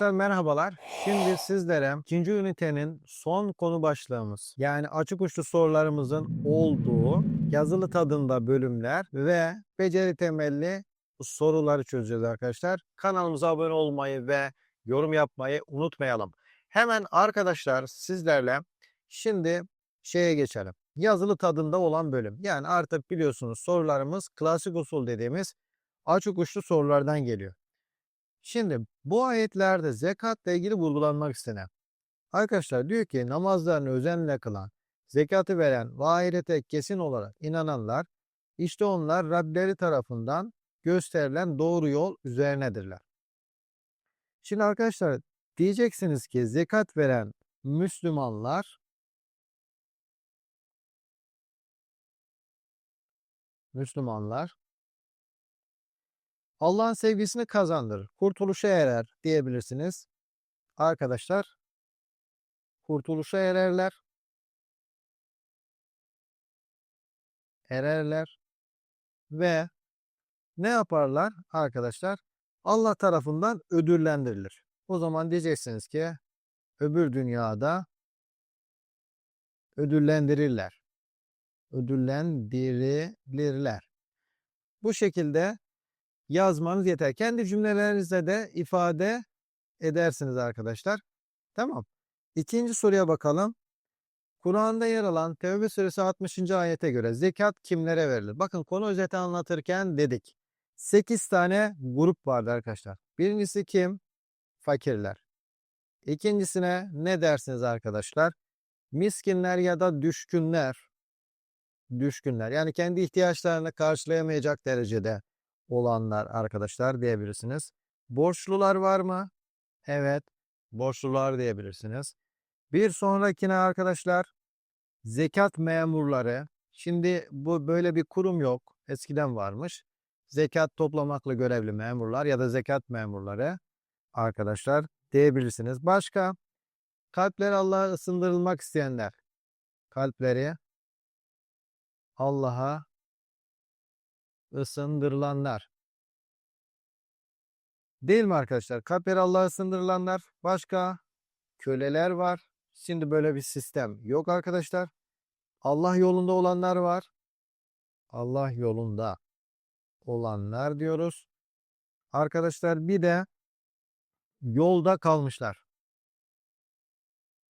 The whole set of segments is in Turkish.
Arkadaşlar merhabalar. Şimdi sizlere ikinci ünitenin son konu başlığımız yani açık uçlu sorularımızın olduğu yazılı tadında bölümler ve beceri temelli soruları çözeceğiz arkadaşlar. Kanalımıza abone olmayı ve yorum yapmayı unutmayalım. Hemen arkadaşlar sizlerle şimdi şeye geçelim. Yazılı tadında olan bölüm. Yani artık biliyorsunuz sorularımız klasik usul dediğimiz açık uçlu sorulardan geliyor. Şimdi bu ayetlerde zekatla ilgili vurgulanmak istenen. Arkadaşlar diyor ki namazlarını özenle kılan, zekatı veren ve ahirete kesin olarak inananlar işte onlar Rableri tarafından gösterilen doğru yol üzerinedirler. Şimdi arkadaşlar diyeceksiniz ki zekat veren Müslümanlar Müslümanlar Allah'ın sevgisini kazandırır, kurtuluşa erer diyebilirsiniz. Arkadaşlar, kurtuluşa ererler. Ererler. Ve ne yaparlar arkadaşlar? Allah tarafından ödüllendirilir. O zaman diyeceksiniz ki öbür dünyada ödüllendirirler. Ödüllendirilirler. Bu şekilde yazmanız yeter. Kendi cümlelerinizde de ifade edersiniz arkadaşlar. Tamam. İkinci soruya bakalım. Kur'an'da yer alan Tevbe suresi 60. ayete göre zekat kimlere verilir? Bakın konu özeti anlatırken dedik. 8 tane grup vardı arkadaşlar. Birincisi kim? Fakirler. İkincisine ne dersiniz arkadaşlar? Miskinler ya da düşkünler. Düşkünler. Yani kendi ihtiyaçlarını karşılayamayacak derecede olanlar arkadaşlar diyebilirsiniz. Borçlular var mı? Evet, borçlular diyebilirsiniz. Bir sonrakine arkadaşlar zekat memurları. Şimdi bu böyle bir kurum yok. Eskiden varmış. Zekat toplamakla görevli memurlar ya da zekat memurları arkadaşlar diyebilirsiniz. Başka kalpleri Allah'a ısındırılmak isteyenler. Kalpleri Allah'a ısındırılanlar. Değil mi arkadaşlar? Kalpleri Allah'a ısındırılanlar. Başka köleler var. Şimdi böyle bir sistem yok arkadaşlar. Allah yolunda olanlar var. Allah yolunda olanlar diyoruz. Arkadaşlar bir de yolda kalmışlar.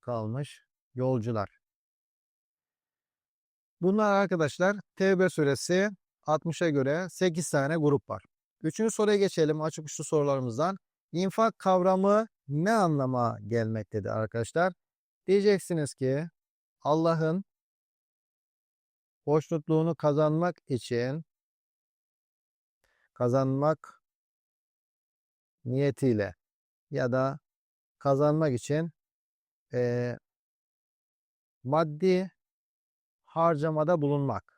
Kalmış yolcular. Bunlar arkadaşlar Tevbe suresi 60'a göre 8 tane grup var. Üçüncü soruya geçelim açık uçlu sorularımızdan. İnfak kavramı ne anlama gelmektedir arkadaşlar? Diyeceksiniz ki Allah'ın hoşnutluğunu kazanmak için kazanmak niyetiyle ya da kazanmak için e, maddi harcamada bulunmak.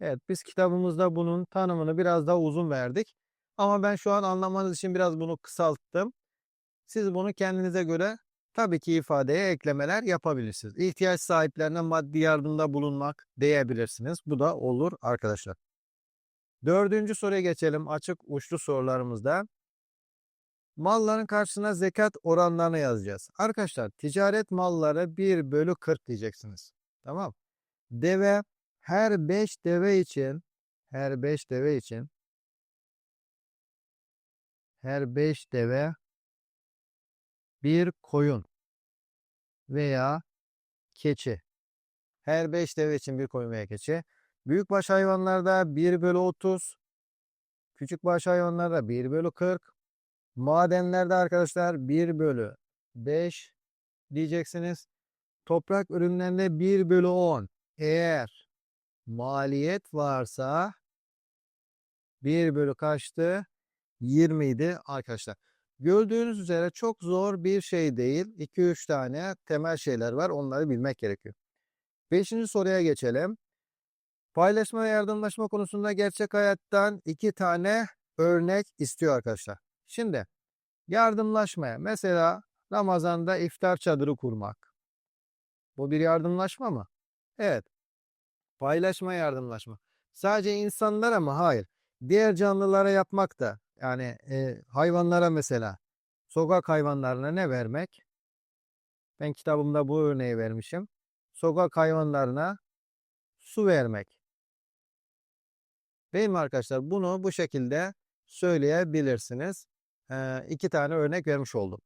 Evet biz kitabımızda bunun tanımını biraz daha uzun verdik. Ama ben şu an anlamanız için biraz bunu kısalttım. Siz bunu kendinize göre tabii ki ifadeye eklemeler yapabilirsiniz. İhtiyaç sahiplerine maddi yardımda bulunmak diyebilirsiniz. Bu da olur arkadaşlar. Dördüncü soruya geçelim açık uçlu sorularımızda. Malların karşısına zekat oranlarını yazacağız. Arkadaşlar ticaret malları 1 bölü 40 diyeceksiniz. Tamam. Deve her 5 deve için her 5 deve için her 5 deve bir koyun veya keçi. Her 5 deve için bir koyun veya keçi. Büyükbaş hayvanlarda 1 bölü 30. Küçükbaş hayvanlarda 1 bölü 40. Madenlerde arkadaşlar 1 bölü 5 diyeceksiniz. Toprak ürünlerinde 1 bölü 10. Eğer maliyet varsa 1 bölü kaçtı? 20 idi arkadaşlar. Gördüğünüz üzere çok zor bir şey değil. 2-3 tane temel şeyler var. Onları bilmek gerekiyor. Beşinci soruya geçelim. Paylaşma ve yardımlaşma konusunda gerçek hayattan iki tane örnek istiyor arkadaşlar. Şimdi yardımlaşmaya mesela Ramazan'da iftar çadırı kurmak. Bu bir yardımlaşma mı? Evet. Paylaşma yardımlaşma. Sadece insanlara mı? Hayır. Diğer canlılara yapmak da Yani e, hayvanlara mesela sokak hayvanlarına ne vermek? Ben kitabımda bu örneği vermişim. Sokak hayvanlarına su vermek. Değil mi arkadaşlar? Bunu bu şekilde söyleyebilirsiniz. Ee, iki tane örnek vermiş oldum.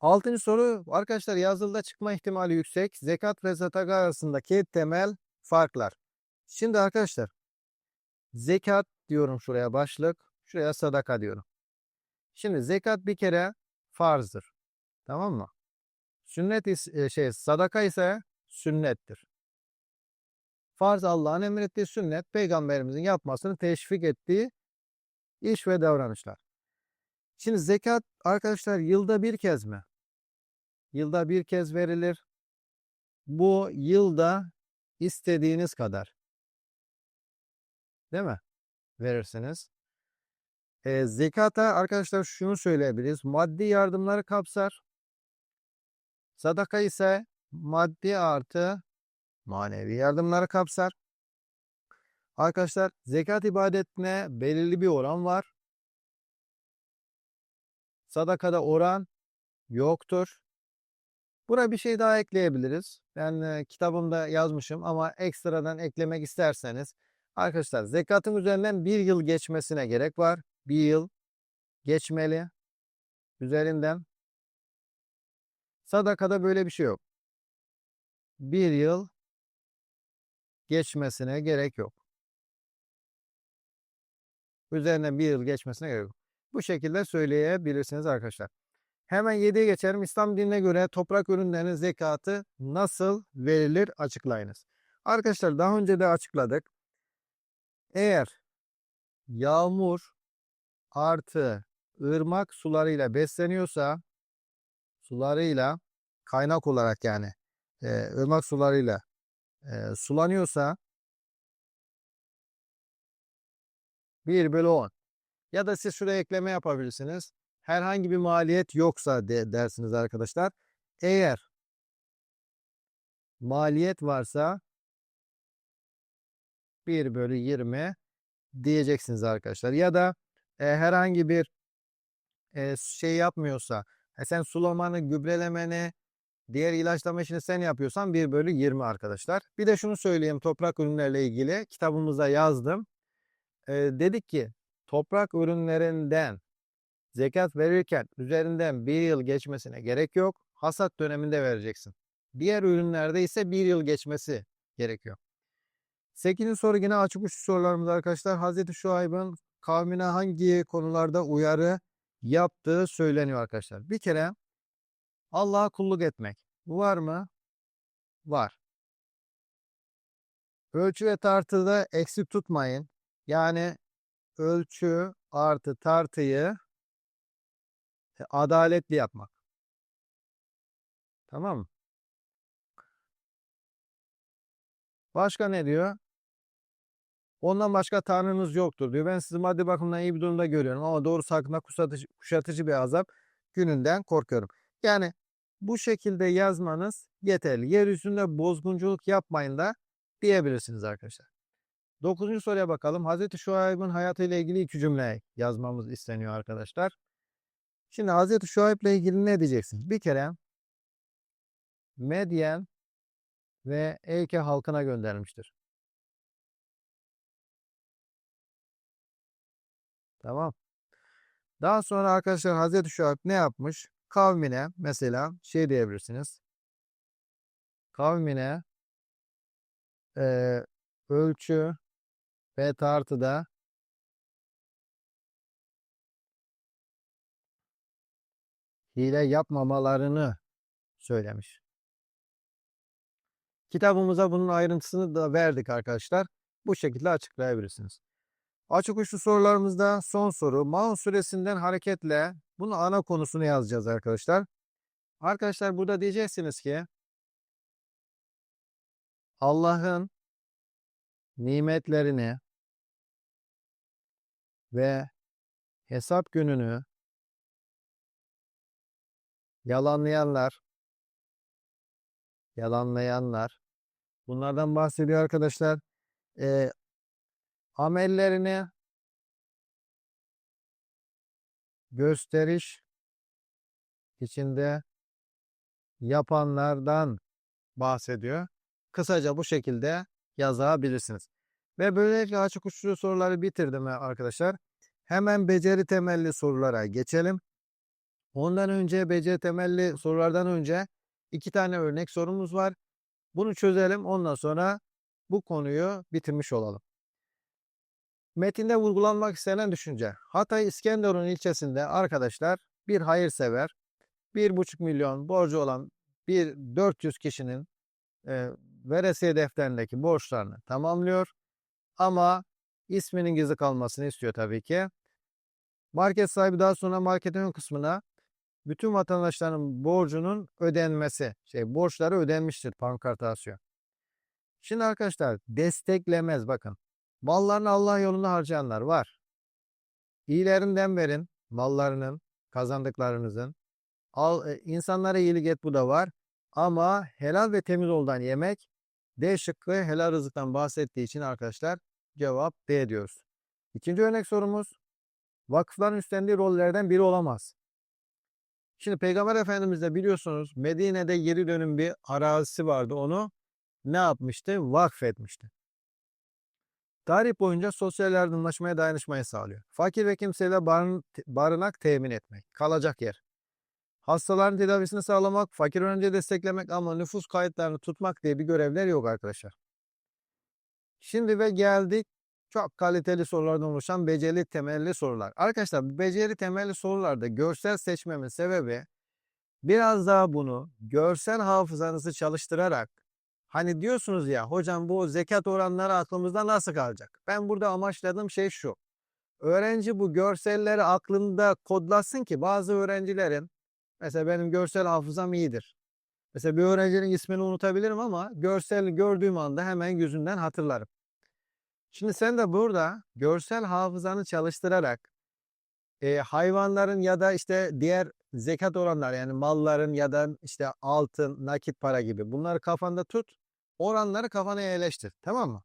Altıncı soru arkadaşlar yazılıda çıkma ihtimali yüksek. Zekat ve sadaka arasındaki temel farklar. Şimdi arkadaşlar zekat diyorum şuraya başlık. Şuraya sadaka diyorum. Şimdi zekat bir kere farzdır. Tamam mı? Sünnet is- e, şey sadaka ise sünnettir. Farz Allah'ın emrettiği sünnet peygamberimizin yapmasını teşvik ettiği iş ve davranışlar. Şimdi zekat arkadaşlar yılda bir kez mi? Yılda bir kez verilir. Bu yılda istediğiniz kadar. Değil mi? Verirsiniz. E, zekata arkadaşlar şunu söyleyebiliriz. Maddi yardımları kapsar. Sadaka ise maddi artı manevi yardımları kapsar. Arkadaşlar zekat ibadetine belirli bir oran var. Sadakada oran yoktur. Buna bir şey daha ekleyebiliriz. Ben e, kitabımda yazmışım ama ekstradan eklemek isterseniz arkadaşlar zekatın üzerinden bir yıl geçmesine gerek var. Bir yıl geçmeli üzerinden. Sadakada böyle bir şey yok. Bir yıl geçmesine gerek yok. Üzerinden bir yıl geçmesine gerek yok. Bu şekilde söyleyebilirsiniz arkadaşlar. Hemen 7'ye geçelim. İslam dinine göre toprak ürünlerinin zekatı nasıl verilir açıklayınız. Arkadaşlar daha önce de açıkladık. Eğer yağmur artı ırmak sularıyla besleniyorsa sularıyla kaynak olarak yani e, ırmak sularıyla e, sulanıyorsa 1 bölü 10 ya da siz şuraya ekleme yapabilirsiniz. Herhangi bir maliyet yoksa de, dersiniz arkadaşlar. Eğer maliyet varsa 1 bölü 20 diyeceksiniz arkadaşlar. Ya da e, herhangi bir e, şey yapmıyorsa e, sen sulamanı, gübrelemeni, diğer ilaçlama işini sen yapıyorsan 1 bölü 20 arkadaşlar. Bir de şunu söyleyeyim toprak ürünlerle ilgili kitabımızda yazdım. E, dedik ki toprak ürünlerinden zekat verirken üzerinden bir yıl geçmesine gerek yok. Hasat döneminde vereceksin. Diğer ürünlerde ise bir yıl geçmesi gerekiyor. 8. soru yine açık uçlu sorularımız arkadaşlar. Hazreti Şuayb'ın kavmine hangi konularda uyarı yaptığı söyleniyor arkadaşlar. Bir kere Allah'a kulluk etmek. Bu var mı? Var. Ölçü ve tartıda eksik tutmayın. Yani ölçü artı tartıyı adaletli yapmak. Tamam mı? Başka ne diyor? Ondan başka tanrınız yoktur diyor. Ben sizi maddi bakımdan iyi bir durumda görüyorum ama doğrusu hakkında kuşatıcı, kuşatıcı bir azap gününden korkuyorum. Yani bu şekilde yazmanız yeterli. Yeryüzünde bozgunculuk yapmayın da diyebilirsiniz arkadaşlar. Dokuzuncu soruya bakalım. Hazreti Şuayb'ın hayatıyla ilgili iki cümle yazmamız isteniyor arkadaşlar. Şimdi Hazreti Şuayb'le ilgili ne diyeceksiniz? Bir kere Medyen ve Eyke halkına göndermiştir. Tamam. Daha sonra arkadaşlar Hazreti Şuayb ne yapmış? Kavmine mesela şey diyebilirsiniz. Kavmine e, ölçü ve tartıda hile yapmamalarını söylemiş. Kitabımıza bunun ayrıntısını da verdik arkadaşlar. Bu şekilde açıklayabilirsiniz. Açık uçlu sorularımızda son soru. Maun suresinden hareketle bunun ana konusunu yazacağız arkadaşlar. Arkadaşlar burada diyeceksiniz ki Allah'ın nimetlerini ve hesap gününü yalanlayanlar yalanlayanlar bunlardan bahsediyor arkadaşlar. E, amellerini gösteriş içinde yapanlardan bahsediyor. Kısaca bu şekilde yazabilirsiniz. Ve böylelikle açık uçlu soruları bitirdim arkadaşlar. Hemen beceri temelli sorulara geçelim. Ondan önce beceri temelli sorulardan önce iki tane örnek sorumuz var. Bunu çözelim. Ondan sonra bu konuyu bitirmiş olalım. Metinde vurgulanmak istenen düşünce. Hatay İskenderun ilçesinde arkadaşlar bir hayırsever 1,5 milyon borcu olan bir 400 kişinin e, veresiye defterindeki borçlarını tamamlıyor. Ama isminin gizli kalmasını istiyor tabii ki. Market sahibi daha sonra marketin ön kısmına bütün vatandaşların borcunun ödenmesi, şey borçları ödenmiştir pankart asıyor. Şimdi arkadaşlar desteklemez bakın. Mallarını Allah yolunda harcayanlar var. İyilerinden verin mallarının, kazandıklarınızın. Al, e, insanlara iyilik et bu da var. Ama helal ve temiz oldan yemek D şıkkı helal rızıktan bahsettiği için arkadaşlar cevap D diyoruz. İkinci örnek sorumuz vakıfların üstlendiği rollerden biri olamaz. Şimdi Peygamber Efendimiz de biliyorsunuz Medine'de geri dönüm bir arazisi vardı. Onu ne yapmıştı? Vakfetmişti. Tarih boyunca sosyal yardımlaşmaya dayanışmayı sağlıyor. Fakir ve kimseyle barın, barınak temin etmek, kalacak yer. Hastaların tedavisini sağlamak, fakir öğrenciyi desteklemek ama nüfus kayıtlarını tutmak diye bir görevler yok arkadaşlar. Şimdi ve geldik çok kaliteli sorulardan oluşan beceri temelli sorular. Arkadaşlar beceri temelli sorularda görsel seçmemin sebebi biraz daha bunu görsel hafızanızı çalıştırarak hani diyorsunuz ya hocam bu zekat oranları aklımızda nasıl kalacak? Ben burada amaçladığım şey şu. Öğrenci bu görselleri aklında kodlasın ki bazı öğrencilerin mesela benim görsel hafızam iyidir. Mesela bir öğrencinin ismini unutabilirim ama görsel gördüğüm anda hemen yüzünden hatırlarım. Şimdi sen de burada görsel hafızanı çalıştırarak e, hayvanların ya da işte diğer zekat oranlar yani malların ya da işte altın, nakit para gibi bunları kafanda tut. Oranları kafana yerleştir. Tamam mı?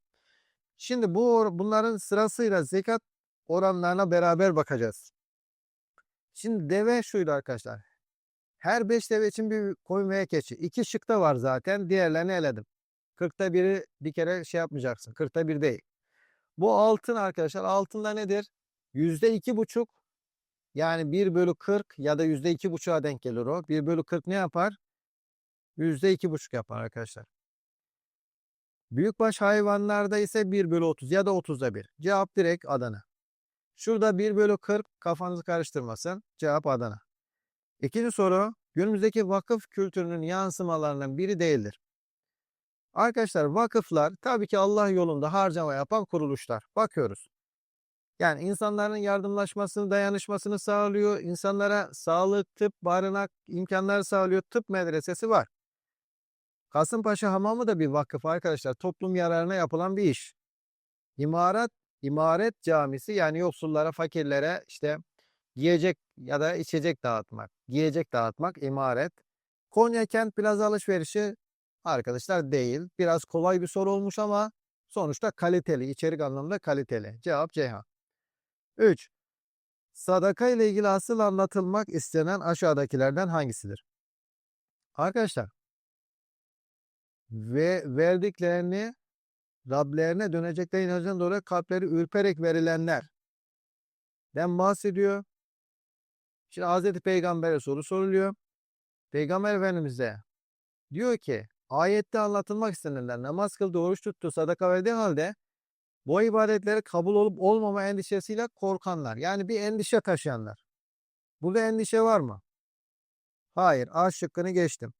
Şimdi bu bunların sırasıyla zekat oranlarına beraber bakacağız. Şimdi deve şuydu arkadaşlar. Her 5 deve için bir koyun veya keçi. İki şıkta var zaten. Diğerlerini eledim. 40'ta biri bir kere şey yapmayacaksın. 40'ta bir değil. Bu altın arkadaşlar altında nedir? Yüzde iki buçuk yani 1 bölü 40 ya da yüzde iki buçuğa denk gelir o. 1 bölü 40 ne yapar? Yüzde iki buçuk yapar arkadaşlar. Büyükbaş hayvanlarda ise 1 bölü 30 ya da 30'da 1. Cevap direkt Adana. Şurada 1 bölü 40 kafanızı karıştırmasın. Cevap Adana. İkinci soru günümüzdeki vakıf kültürünün yansımalarından biri değildir. Arkadaşlar vakıflar tabii ki Allah yolunda harcama yapan kuruluşlar. Bakıyoruz. Yani insanların yardımlaşmasını, dayanışmasını sağlıyor. İnsanlara sağlık, tıp, barınak imkanları sağlıyor. Tıp medresesi var. Kasımpaşa Hamamı da bir vakıf arkadaşlar. Toplum yararına yapılan bir iş. İmaret, imaret camisi yani yoksullara, fakirlere işte giyecek ya da içecek dağıtmak. Giyecek dağıtmak imaret. Konya Kent Plaza alışverişi Arkadaşlar değil. Biraz kolay bir soru olmuş ama sonuçta kaliteli, içerik anlamında kaliteli. Cevap Ceyhan. 3. Sadaka ile ilgili asıl anlatılmak istenen aşağıdakilerden hangisidir? Arkadaşlar ve verdiklerini Rablerine dönecekler inancından dolayı kalpleri ürperek verilenler den bahsediyor. Şimdi Hazreti Peygamber'e soru soruluyor. Peygamber Efendimiz de diyor ki Ayette anlatılmak istenilenler namaz kıldı, oruç tuttu, sadaka verdiği halde bu ibadetleri kabul olup olmama endişesiyle korkanlar. Yani bir endişe taşıyanlar. Burada endişe var mı? Hayır. A şıkkını geçtim.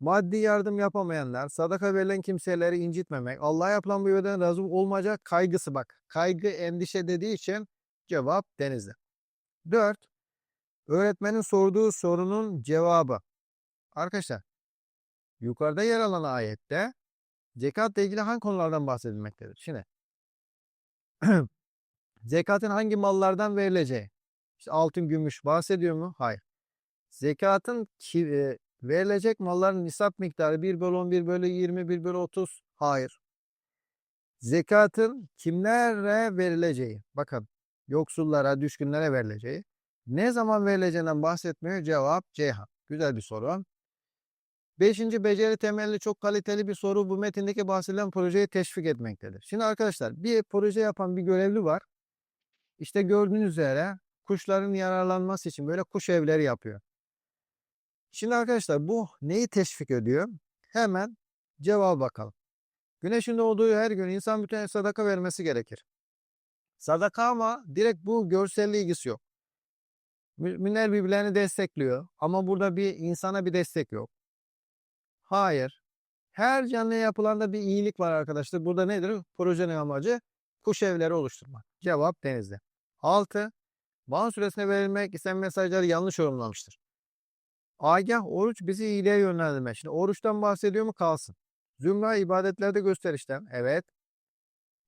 Maddi yardım yapamayanlar, sadaka verilen kimseleri incitmemek, Allah'a yapılan bu ibadeten razı olmayacak kaygısı bak. Kaygı, endişe dediği için cevap denizde. 4. Öğretmenin sorduğu sorunun cevabı. Arkadaşlar Yukarıda yer alan ayette zekatla ilgili hangi konulardan bahsedilmektedir? Şimdi zekatın hangi mallardan verileceği? İşte altın, gümüş bahsediyor mu? Hayır. Zekatın ki, e, verilecek malların nisap miktarı 1 bölü 10, 1 bölü 20, 1 bölü 30. Hayır. Zekatın kimlere verileceği. Bakın yoksullara, düşkünlere verileceği. Ne zaman verileceğinden bahsetmiyor. Cevap Ceyhan. Güzel bir soru. Beşinci beceri temelli çok kaliteli bir soru. Bu metindeki bahsedilen projeyi teşvik etmektedir. Şimdi arkadaşlar bir proje yapan bir görevli var. İşte gördüğünüz üzere kuşların yararlanması için böyle kuş evleri yapıyor. Şimdi arkadaşlar bu neyi teşvik ediyor? Hemen cevaba bakalım. Güneşin doğduğu her gün insan bütün sadaka vermesi gerekir. Sadaka ama direkt bu görselle ilgisi yok. Müminler birbirlerini destekliyor ama burada bir insana bir destek yok. Hayır. Her canlıya yapılanda bir iyilik var arkadaşlar. Burada nedir? Projenin amacı kuş evleri oluşturmak. Cevap denizde. 6. Van süresine verilmek istenen mesajları yanlış yorumlamıştır. Agah oruç bizi iyiliğe yönlendirmek. Şimdi oruçtan bahsediyor mu kalsın. Zümra ibadetlerde gösterişten. Evet.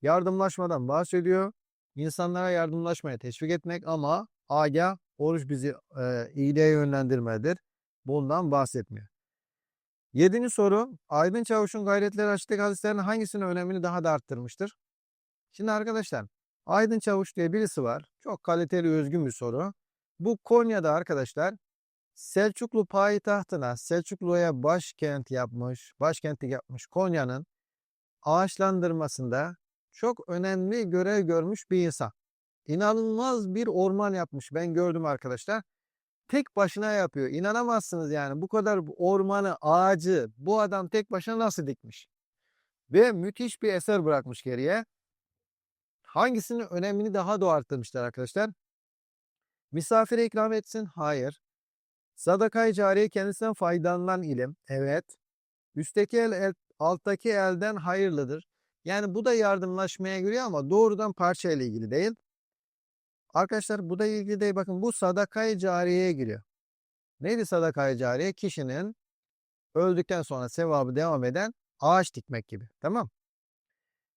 Yardımlaşmadan bahsediyor. İnsanlara yardımlaşmaya teşvik etmek ama agah oruç bizi e, iyiliğe yönlendirmedir. Bundan bahsetmiyor. Yedinci soru. Aydın Çavuş'un gayretleri açıklık hadislerinin hangisinin önemini daha da arttırmıştır? Şimdi arkadaşlar Aydın Çavuş diye birisi var. Çok kaliteli özgün bir soru. Bu Konya'da arkadaşlar Selçuklu payitahtına Selçuklu'ya başkent yapmış, başkentlik yapmış Konya'nın ağaçlandırmasında çok önemli görev görmüş bir insan. İnanılmaz bir orman yapmış. Ben gördüm arkadaşlar. Tek başına yapıyor. İnanamazsınız yani bu kadar ormanı, ağacı bu adam tek başına nasıl dikmiş? Ve müthiş bir eser bırakmış geriye. Hangisinin önemini daha da arttırmışlar arkadaşlar? Misafire ikram etsin? Hayır. Sadakayı cariye kendisinden faydalanan ilim. Evet. Üstteki el, el alttaki elden hayırlıdır. Yani bu da yardımlaşmaya giriyor ama doğrudan parça ile ilgili değil. Arkadaşlar bu da ilgili değil. Bakın bu sadakayı cariyeye giriyor. Neydi sadakayı cariye? Kişinin öldükten sonra sevabı devam eden ağaç dikmek gibi. Tamam.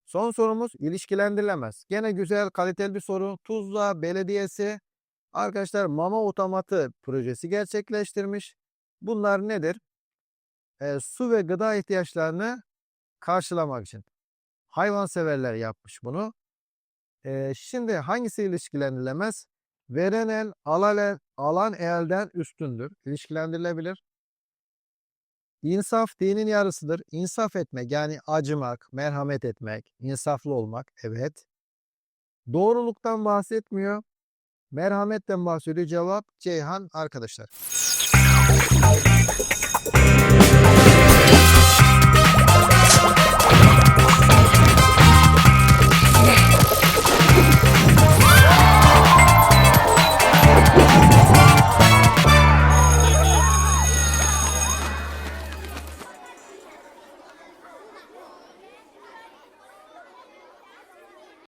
Son sorumuz ilişkilendirilemez. Gene güzel kaliteli bir soru. Tuzla Belediyesi arkadaşlar mama otomatı projesi gerçekleştirmiş. Bunlar nedir? E, su ve gıda ihtiyaçlarını karşılamak için. Hayvanseverler yapmış bunu. E, şimdi hangisi ilişkilendirilemez? Veren el, alan, alan elden üstündür. İlişkilendirilebilir. İnsaf dinin yarısıdır. İnsaf etmek yani acımak, merhamet etmek, insaflı olmak. Evet. Doğruluktan bahsetmiyor. Merhametten bahsediyor. Cevap Ceyhan arkadaşlar.